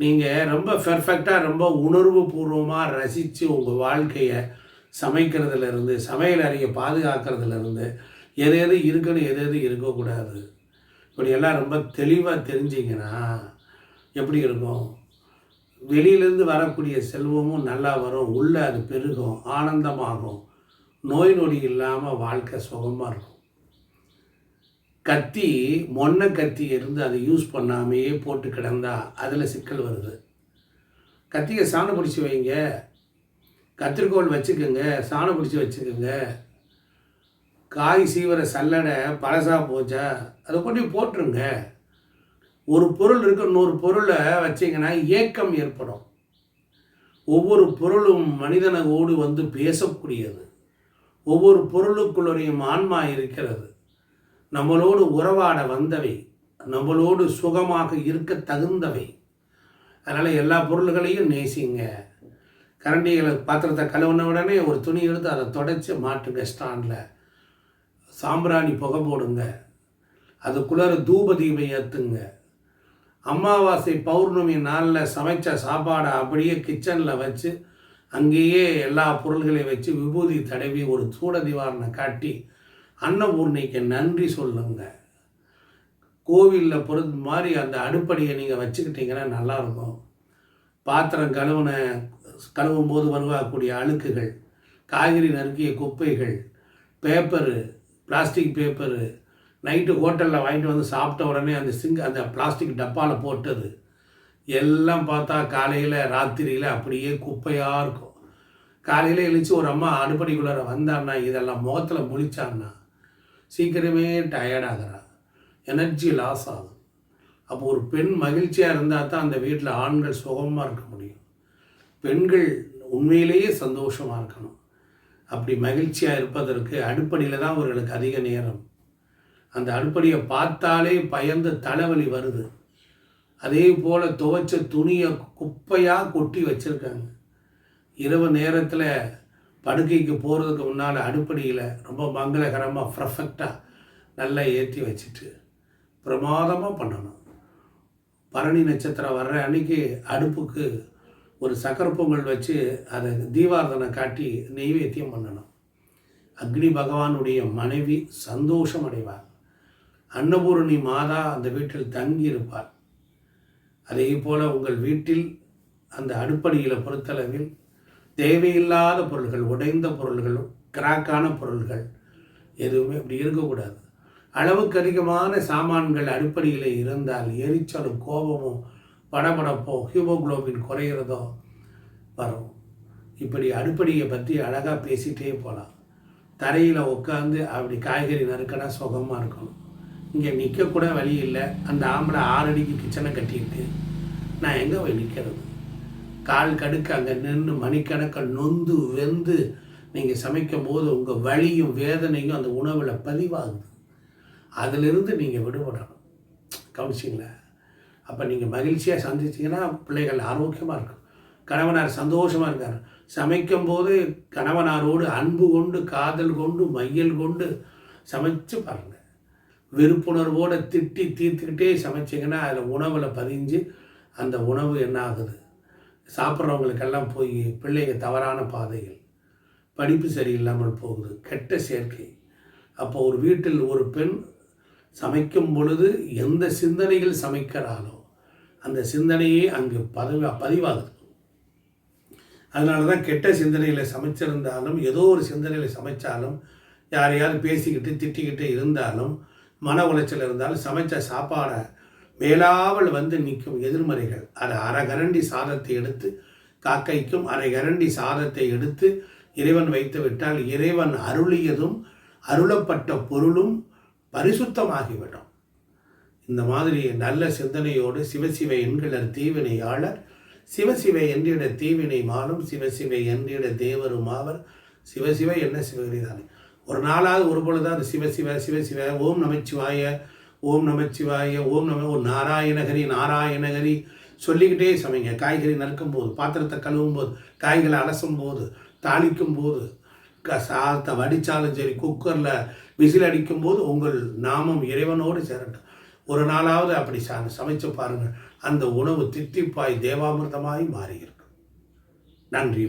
நீங்கள் ரொம்ப பெர்ஃபெக்டாக ரொம்ப உணர்வு பூர்வமாக ரசித்து உங்கள் வாழ்க்கையை சமைக்கிறதுலேருந்து சமையல் அறையை பாதுகாக்கிறதுலேருந்து எது எது இருக்கணும் எது எது இருக்கக்கூடாது. இப்படி எல்லாம் ரொம்ப தெளிவாக தெரிஞ்சிங்கன்னா எப்படி இருக்கும்? வெளியிலேருந்து வரக்கூடிய செல்வமும் நல்லா வரும். உள்ளே அது பெருகும். ஆனந்தமாகும். நோய் நொடி இல்லாமல் வாழ்க்கை சுகமாக இருக்கும். கத்தி மொன்ன கத்தி இருந்து அதை யூஸ் பண்ணாமையே போட்டு கிடந்தா அதில் சிக்கல் வருது. கத்தியை சாணம் பிடிச்சி வைங்க. கத்திரிக்கோல் வச்சுக்கோங்க சாணம் பிடிச்சி வச்சுக்கோங்க. காய் சீவர சல்லடை பழசா போச்சா அதை கொண்டு போட்டுருங்க. ஒரு பொருள் இருக்கு இன்னொரு பொருளை வச்சிங்கன்னா ஏக்கம் ஏற்படும். ஒவ்வொரு பொருளும் மனிதனோடு வந்து பேசக்கூடியது. ஒவ்வொரு பொருளுக்குள்ளரையும் ஆன்மா இருக்கிறது. நம்மளோடு உறவாட வந்தவை நம்மளோடு சுகமாக இருக்க தகுந்தவை. அதனால் எல்லா பொருள்களையும் நேசிங்க. கரண்டிகளை பாத்திரத்தை கழுவுன உடனே ஒரு துணி எடுத்து அதை தொடச்சி மாட்டுங்க ஸ்டாண்டில். சாம்பிராணி புகை போடுங்க. அதுக்குள்ளார தூப தீபம் ஏற்றுங்க அமாவாசை பௌர்ணமி நாளில் சமைச்ச சாப்பாடை அப்படியே கிச்சனில் வச்சு அங்கேயே எல்லா பொருள்களையும் வச்சு விபூதி தடவி ஒரு சூட நிவாரணம் காட்டி அன்னபூர்ணிக்கு நன்றி சொல்லுங்க. கோவிலில் பொறுத்த மாதிரி அந்த அடுப்படியை நீங்கள் வச்சுக்கிட்டீங்கன்னா நல்லாயிருக்கும். பாத்திரம் கழுவுன கழுவும் போது வருவாகக்கூடிய அழுக்குகள் காய்கறி நறுக்கிய குப்பைகள் பேப்பரு பிளாஸ்டிக் பேப்பரு நைட்டு ஹோட்டலில் வாங்கிட்டு வந்து சாப்பிட்ட உடனே அந்த சிங்க் அந்த பிளாஸ்டிக் டப்பாவில் போட்டது. எல்லாம் பார்த்தா காலையில் ராத்திரியில் அப்படியே குப்பையாக இருக்கும். காலையில் எழுச்சி ஒரு அம்மா அடுப்படிக்குள்ளார வந்தான்னா இதெல்லாம் முகத்தில் முழிச்சான்னா சீக்கிரமே டயர்டாகிறா எனர்ஜி லாஸ் ஆகும் அப்போ ஒரு பெண் மகிழ்ச்சியாக இருந்தால் தான் அந்த வீட்டில் ஆண்கள் சுகமாக இருக்க முடியும். பெண்கள் உண்மையிலேயே சந்தோஷமாக இருக்கணும். அப்படி மகிழ்ச்சியாக இருப்பதற்கு அடுப்படியில் தான் அவர்களுக்கு அதிக நேரம். அந்த அடுப்படியை பார்த்தாலே பயந்து தலைவலி வருது. அதே போல் துவைச்ச துணியை குப்பையாக கொட்டி வச்சுருக்காங்க. இரவு நேரத்தில் படுக்கைக்கு போகிறதுக்கு முன்னால் அடுப்படியில் ரொம்ப மங்களகரமாக பர்ஃபெக்டாக நல்லா ஏற்றி வச்சுட்டு பிரமாதமாக பண்ணணும். பரணி நட்சத்திரம் வர்ற அன்னைக்கு அடுப்புக்கு ஒரு சக்கர பொங்கல் வச்சு அதை தீபாரதனை காட்டி நெய்வேத்தியம் பண்ணணும். அக்னி பகவானுடைய மனைவி சந்தோஷம் அடைவார் அன்னபூரணி மாதா அந்த வீட்டில் தங்கி இருப்பார் அதே போல் உங்கள் வீட்டில் அந்த அடுப்படியில் பொறுத்தளவில் தேவையில்லாத பொருள்கள் உடைந்த பொருள்கள் கிராக்கான பொருள்கள் எதுவுமே அப்படி இருக்கக்கூடாது. அளவுக்கு அதிகமான சாமான்கள் அடிப்படையில் இருந்தால் எரிச்சலும் கோபமும் படபடப்போ ஹீமோகுளோபின் குறையிறதோ வரும். இப்படி அடிப்படையை பற்றி அழகாக பேசிகிட்டே போகலாம் தரையில் உட்காந்து அப்படி காய்கறி நறுக்கினா சுகமாக இருக்கணும். இங்கே நிற்கக்கூட வழி இல்லை. அந்த ஆம்பளை ஆறடிக்கு கிச்சனை கட்டிட்டு நான் எங்கே போய் நிற்கிறது கால் கடுக்க அங்கே நின்று மணிக்கணக்கில் நொந்து வெந்து நீங்கள் சமைக்கும் போது உங்கள் வழியும் வேதனையும் அந்த உணவில் பதிவாகுது. அதிலிருந்து நீங்கள் விடுபடணும். கவனிச்சிங்களா? அப்போ நீங்கள் மகிழ்ச்சியாக சந்திச்சிங்கன்னா பிள்ளைகள் ஆரோக்கியமாக இருக்கும். கணவனார் சந்தோஷமாக இருக்கார். சமைக்கும் போது கணவனாரோடு அன்பு கொண்டு காதல் கொண்டு மையல் கொண்டு சமைச்சு பாருங்கள் வெறுப்புணர்வோடு திட்டி தீர்த்துக்கிட்டே சமைச்சிங்கன்னா அதில் உணவில் பதிஞ்சு அந்த உணவு என்ன ஆகுது சாப்பிட்றவங்களுக்கெல்லாம் போய் பிள்ளைங்க தவறான பாதைகள் படிப்பு சரியில்லாமல் போகுது கெட்ட சேர்க்கை. அப்போ ஒரு வீட்டில் ஒரு பெண் சமைக்கும் பொழுது எந்த சிந்தனைகள் சமைக்கிறாளோ அந்த சிந்தனையே அங்கு பதிவா பதிவாகுது. அதனால தான் கெட்ட சிந்தனையில் சமைச்சிருந்தாலும் ஏதோ ஒரு சிந்தனையில் சமைச்சாலும் யாரையாவது பேசிக்கிட்டு திட்டிக்கிட்டு இருந்தாலும் மன உளைச்சல் இருந்தாலும் சமைச்ச சாப்பாடை மேலாவல் வந்து நிற்கும் எதிர்மறைகள். அது அரை கரண்டி சாதத்தை எடுத்து காக்கைக்கும் அரை கரண்டி சாதத்தை எடுத்து இறைவன் வைத்து விட்டால் இறைவன் அருளியதும் அருளப்பட்ட பொருளும் பரிசுத்தமாகிவிடும். இந்த மாதிரி நல்ல சிந்தனையோடு சிவசிவ என்கிற தீவினையாளர் சிவசிவ என்றிட தீவினை மாலும் சிவசிவ என்றிட தேவரும் ஆவர். சிவசிவ என்ன சிவகிரிதானே? ஒரு நாளாவது ஒரு பொழுது அது சிவசிவ சிவசிவ ஓம் நமச்சிவாய ஓம் நமச்சிவாய ஓம் நம ஓ நாராயணகரி நாராயணகரி சொல்லிக்கிட்டே சமைங்க. காய்கறி நறுக்கும் போது பாத்திரத்தை கழுவும் போது காய்களை அலசும் போது தாளிக்கும் போது க சாதத்தை வடித்தாலும் சரி குக்கரில் விசில் அடிக்கும் போது உங்கள் நாமம் இறைவனோடு சேரட்டும். ஒரு நாளாவது அப்படி ச சமைச்சு பாருங்கள். அந்த உணவு தித்திப்பாய் தேவாமிர்தமாய் மாறியிருக்கும். நன்றி